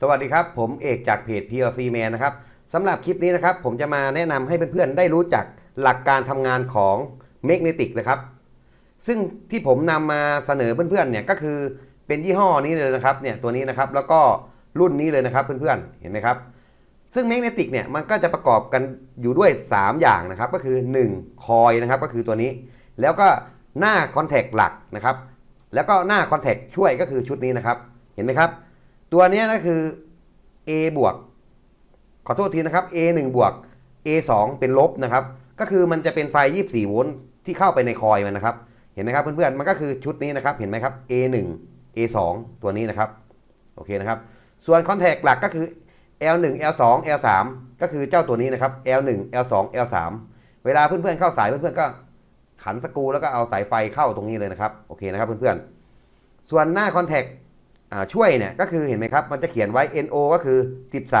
สวัสดีครับ ผมเอกจากเพจ PLC Man นะครับสำหรับคลิปนี้นะครับ ผมจะมาแนะนำให้เพื่อนๆได้รู้จักหลักการทำงานของ Magnetic นะครับ ซึ่งที่ผมนำมาเสนอเพื่อนๆเนี่ยก็คือเป็นยี่ห้อนี้เลยนะครับเนี่ยตัวนี้นะครับแล้วก็รุ่นนี้เลยนะครับเพื่อนๆเห็นไหมครับซึ่ง Magnetic เนี่ยมันก็จะประกอบกันอยู่ด้วย 3 อย่างนะครับ ก็คือ 1 คอยนะครับก็คือตัวนี้ แล้วก็หน้าคอนแทคหลักนะครับ แล้วก็หน้าคอนแทคช่วยก็คือชุดนี้นะครับ เห็นไหมครับ ตัวนี้ยก็คือ A บวกขอโทษทีนะครับ A 1บวก A 2เป็นลบนะครับ ก็คือมันจะเป็นไฟ 24 โวลต์ที่เข้าไปในคอยมันนะครับ เห็นไหมครับเพื่อนๆ มันก็คือชุดนี้นะครับ เห็นไหมครับ A 1 A 2ตัวนี้นะครับ โอเคนะครับ ส่วนคอนแทคหลักก็คือ L 1 L 2 L 3 ก็คือเจ้าตัวนี้นะครับ L 1 L 2 L 3 เวลาเพื่อนๆเข้าสายเพื่อนๆก็ขันสกรูแล้วก็เอาสายไฟเข้าตรงนี้เลยนะครับ โอเคนะครับเพื่อนๆ ส่วนหน้าคอนแทค ช่วยเนี่ยก็คือเห็นไหมครับ มันจะเขียนไว้ NO ก็คือ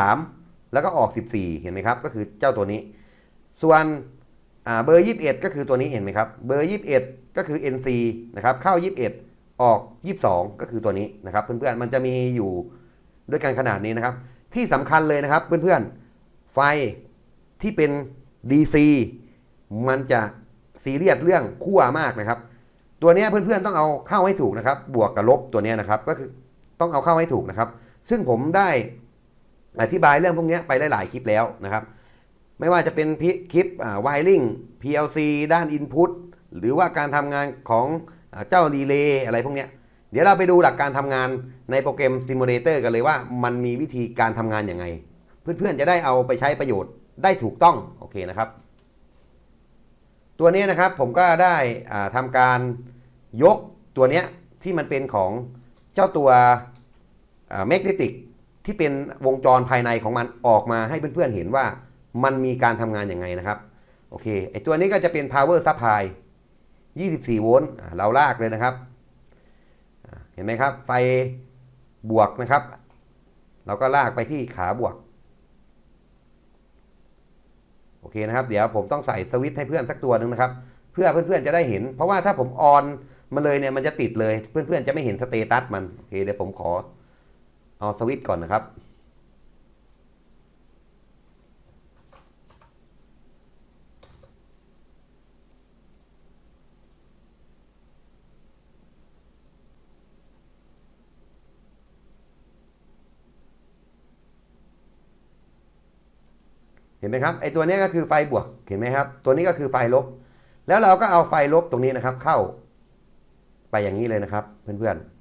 13 แล้วก็ออก 14 เห็นไหมครับ ก็คือเจ้าตัวนี้ ส่วนอ่าเบอร์ 21 ก็คือตัวนี้เห็นไหมครับ เบอร์ 21 ก็คือ NC นะครับ เข้า 21 ออก 22 ก็คือตัวนี้นะครับ เพื่อนๆ มันจะมีอยู่ด้วยกันขนาดนี้นะครับ ที่สำคัญเลยนะครับเพื่อนๆ ไฟที่เป็น DC มันจะซีเรียสเรื่องขั้วมากนะครับ ตัวนี้เพื่อนๆ ต้องเอาเข้าให้ถูกนะครับ บวกกับลบตัวนี้นะครับ ก็คือ ต้องเอาเข้าให้ถูกนะครับ ซึ่งผมได้อธิบายเรื่องพวกนี้ไปหลาย ๆ คลิปแล้วนะครับ ไม่ว่าจะเป็นพิคลิปไวริง PLC ด้าน Input หรือว่าการทำงานของเจ้ารีเลย์อะไรพวกนี้เดี๋ยวเราไปดูหลักการทำงานในโปรแกรม Simulator กันเลยว่ามันมีวิธีการทำงานอย่างไง เพื่อน ๆ จะได้เอาไปใช้ประโยชน์ได้ถูกต้องโอเคนะครับ ตัวนี้นะครับผมก็ได้ทำการยกตัวนี้ที่มันเป็นของ เจ้าตัวแมกเนติกที่เป็นวงจรภายในของมันออกมาให้เพื่อนๆเห็นว่ามันมีการทำงานอย่างไงนะครับ โอเคไอตัวนี้ก็จะเป็น power supply 24 โวลต์เราลากเลยนะครับ เห็นไหมครับ ไฟบวกนะครับ เราก็ลากไปที่ขาบวก โอเคนะครับ เดี๋ยวผมต้องใส่สวิตช์ให้เพื่อนสักตัวหนึ่งนะครับ เพื่อเพื่อนๆจะได้เห็น เพราะว่าถ้าผมออน มาเลยเนี่ยมันจะติดเลยเพื่อนๆจะไม่เห็นสเตตัสมันโอเคเดี๋ยวผมขอเอาสวิตช์ก่อนนะครับเห็นไหมครับไอตัวนี้ก็คือไฟบวกเห็นไหมครับ ตัวนี้ก็คือไฟลบ แล้วเราก็เอาไฟลบตรงนี้นะครับ เข้า ไปอย่างนี้เลยนะครับ เพื่อนๆ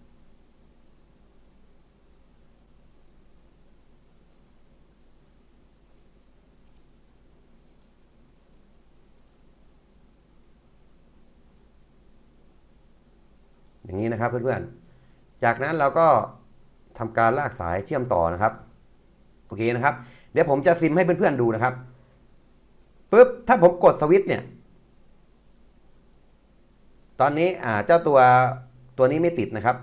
อย่างนี้นะครับเพื่อนๆ จากนั้นเราก็ทำการลากสายเชื่อมต่อนะครับ โอเคนะครับ เดี๋ยวผมจะซิมให้เพื่อนๆดูนะครับปุ๊บ ถ้าผมกดสวิตช์เนี่ย ตอนนี้เจ้าตัวตัวนี้ไม่ติดนะครับ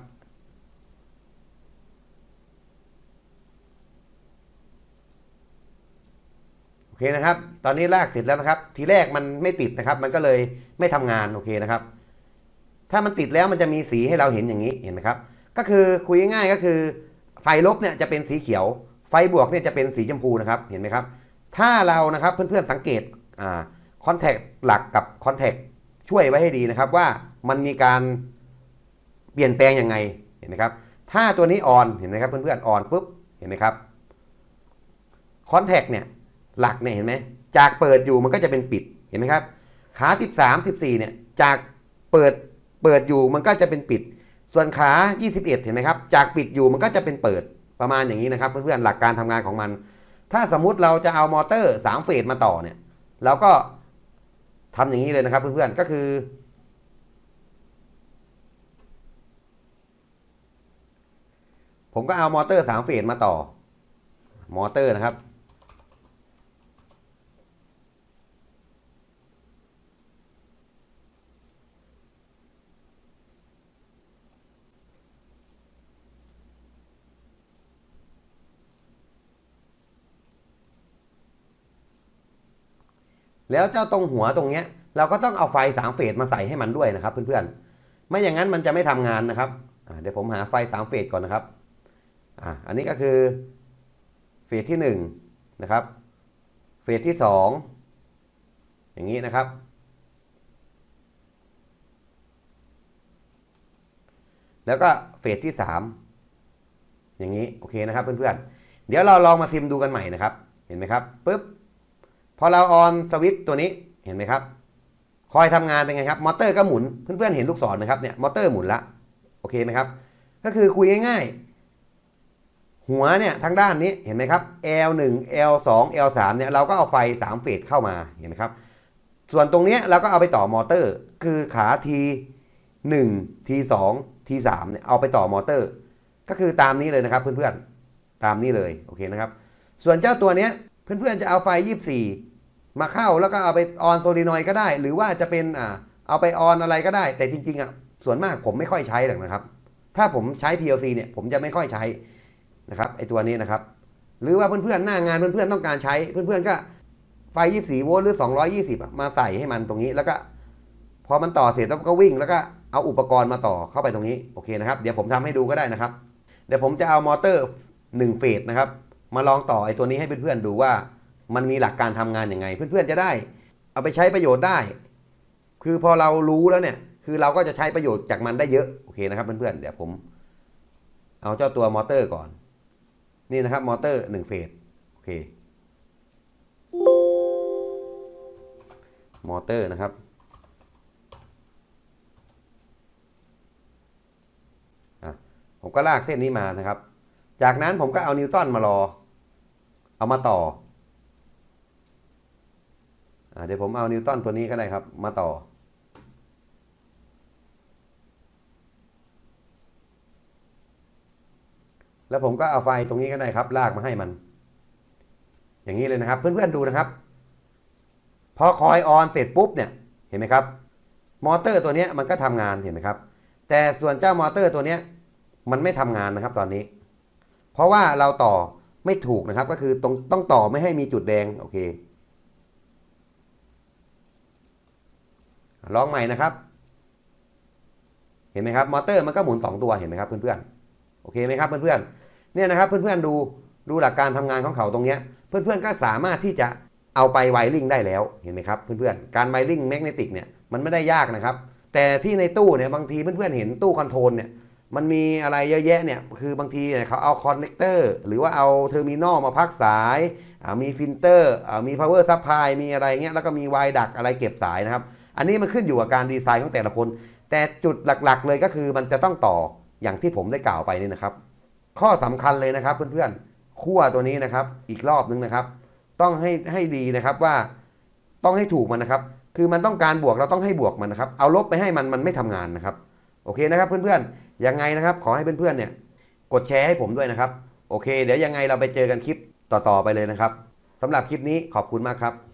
โอเคนะครับ ตอนนี้ลากเสร็จแล้วนะครับ ทีแรกมันไม่ติดนะครับ มันก็เลยไม่ทำงานโอเคนะครับ ถ้ามันติดแล้วมันจะมีสีให้เราเห็นอย่างนี้เห็นไหมครับ ก็คือคุยง่ายๆก็คือ ไฟลบเนี่ยจะเป็นสีเขียว ไฟบวกเนี่ยจะเป็นสีชมพูนะครับเห็นไหมครับ ถ้าเรานะครับเพื่อนๆสังเกตอ่าคอนแทคหลักกับคอนแทค ช่วยไว้ให้ดีนะครับว่ามันมีการเปลี่ยนแปลงยังไงเห็นไหมครับถ้าตัวนี้ออนเห็นไหมครับเพื่อนๆออนปุ๊บเห็นไหมครับคอนแทคเนี่ยหลักเนี่ยเห็นไหมจากเปิดอยู่มันก็จะเป็นปิดเห็นไหมครับขา 13 14เนี่ยจากเปิดเปิดอยู่มันก็จะเป็นปิด ส่วนขา 21 เห็นไหมครับจากปิดอยู่มันก็จะเป็นเปิดประมาณอย่างนี้นะครับเพื่อนๆหลักการทำงานของมัน ถ้าสมมุติเราจะเอามอเตอร์3เฟสมาต่อเนี่ยเราก็ ทำอย่างนี้เลยนะครับเพื่อนๆก็คือ ผมก็เอามอเตอร์สามเฟสมาต่อ มอเตอร์นะครับ แล้วเจ้าตรงหัวตรงเนี้ยเราก็ต้องเอาไฟสามเฟสมาใส่ให้มันด้วยนะครับเพื่อนๆ ไม่อย่างนั้นมันจะไม่ทำงานนะครับเดี๋ยวผมหาไฟสามเฟสก่อนนะครับอ่าอันนี้ก็คือเฟสที่1นะครับเฟสที่ 2 อย่างนี้นะครับ แล้วก็เฟสที่ 3 อย่างนี้โอเคนะครับเพื่อนๆ เดี๋ยวเราลองมาซิมดูกันใหม่นะครับ เห็นไหมครับปุ๊บ พอเราออนสวิตตัวนี้เห็นไหมครับ คอยทำงานเป็นไงครับ มอเตอร์ก็หมุน เพื่อนๆเห็นลูกศรไหมครับเนี่ย มอเตอร์หมุนละ โอเคไหมครับ ก็คือคุยง่ายๆ หัวเนี่ยทางด้านนี้เห็นไหมครับ L1 L2 L3 เนี่ยเราก็เอาไฟ 3 เฟสเข้ามาเห็นไหมครับ ส่วนตรงเนี้ยเราก็เอาไปต่อมอเตอร์ คือขา T1 T2 T3 เนี่ยเอาไปต่อมอเตอร์ ก็คือตามนี้เลยนะครับเพื่อนๆ ตามนี้เลย โอเคนะครับ ส่วนเจ้าตัวเนี้ยเพื่อนๆจะเอาไฟ 24 มาเข้าแล้วก็เอาไปออนโซลินอยก็ได้ หรือว่าจะเป็นอ่าเอาไปออนอะไรก็ได้ แต่จริง ๆอะส่วนมากผมไม่ค่อยใช้หรอกนะครับ ถ้าผมใช้ PLC เนี่ยผมจะไม่ค่อยใช้นะครับไอตัวนี้นะครับ หรือว่าเพื่อนๆหน้างานเพื่อนๆต้องการใช้เพื่อนๆก็ไฟ 24 โวลต์หรือ 220อะมาใส่ให้มันตรงนี้ แล้วก็ พอมันต่อเสร็จแล้วก็วิ่ง แล้วก็เอาอุปกรณ์มาต่อเข้าไปตรงนี้โอเคนะครับ เดี๋ยวผมทำให้ดูก็ได้นะครับ เดี๋ยวผมจะเอามอเตอร์1เฟสนะครับ มาลองต่อไอ้ตัวนี้ให้เพื่อนๆดูว่า มันมีหลักการทำงานยังไง เพื่อนๆจะได้ เอาไปใช้ประโยชน์ได้ คือพอเรารู้แล้วเนี่ย คือเราก็จะใช้ประโยชน์จากมันได้เยอะโอเคนะครับเพื่อนๆเดี๋ยวผม เอาเจ้าตัวมอเตอร์ก่อน นี่นะครับมอเตอร์1เฟสโอเคมอเตอร์นะครับผมก็ลากเส้นนี้มานะครับ จากนั้นผมก็เอานิวตันมารอ เอามาต่อ เดี๋ยวผมเอานิวตันตัวนี้ก็ได้ครับ มาต่อ แล้วผมก็เอาไฟตรงนี้ก็ได้ครับ ลากมาให้มัน อย่างนี้เลยนะครับ เพื่อนๆดูนะครับ พอคอยออนเสร็จปุ๊บเนี่ยเห็นไหมครับ มอเตอร์ตัวนี้มันก็ทำงานเห็นไหมครับ แต่ส่วนเจ้ามอเตอร์ตัวนี้มันไม่ทำงานนะครับตอนนี้ เพราะว่าเราต่อไม่ถูกนะครับ ก็คือตรงต้องต่อไม่ให้มีจุดแดงโอเค ลองใหม่นะครับ เห็นไหมครับมอเตอร์มันก็หมุน 2 ตัวเห็นไหมครับเพื่อนๆโอเคไหมครับเพื่อนๆเนี่ยนะครับเพื่อนๆดูดูหลักการทำงานของเขาตรงเนี้ยเพื่อนๆก็สามารถที่จะเอาไปไวริงได้แล้วเห็นไหมครับเพื่อนๆการไวริงแมกเนติกเนี่ยมันไม่ได้ยากนะครับ แต่ที่ในตู้เนี่ยบางทีเพื่อนๆเห็นตู้คอนโทรลเนี่ยมันมีอะไรเยอะแยะเนี่ยคือบางทีเนี่ยเขาเอาคอนเนคเตอร์หรือว่าเอาเทอร์มินอลมาพักสายมีฟิลเตอร์มีพาวเวอร์ซัพพลายมีอะไรเงี้ยแล้วก็มีไวดักอะไรเก็บสายนะครับ อันนี้มันขึ้นอยู่กับการดีไซน์ของแต่ละคน แต่จุดหลักๆ เลยก็คือมันจะต้องต่ออย่างที่ผมได้กล่าวไปนี่นะครับ ข้อสำคัญเลยนะครับเพื่อนๆขั้วตัวนี้นะครับ อีกรอบนึงนะครับ ต้องให้ให้ดีนะครับว่าต้องให้ถูกมันนะครับ คือมันต้องการบวกเราต้องให้บวกมันนะครับ เอาลบไปให้มันมันไม่ทำงานนะครับ โอเคนะครับเพื่อนๆยังไงนะครับ ขอให้เพื่อนๆเนี่ยกดแชร์ให้ผมด้วยนะครับ โอเค เดี๋ยวยังไงเราไปเจอกันคลิปต่อๆไปเลยนะครับสำหรับคลิปนี้ขอบคุณมากครับ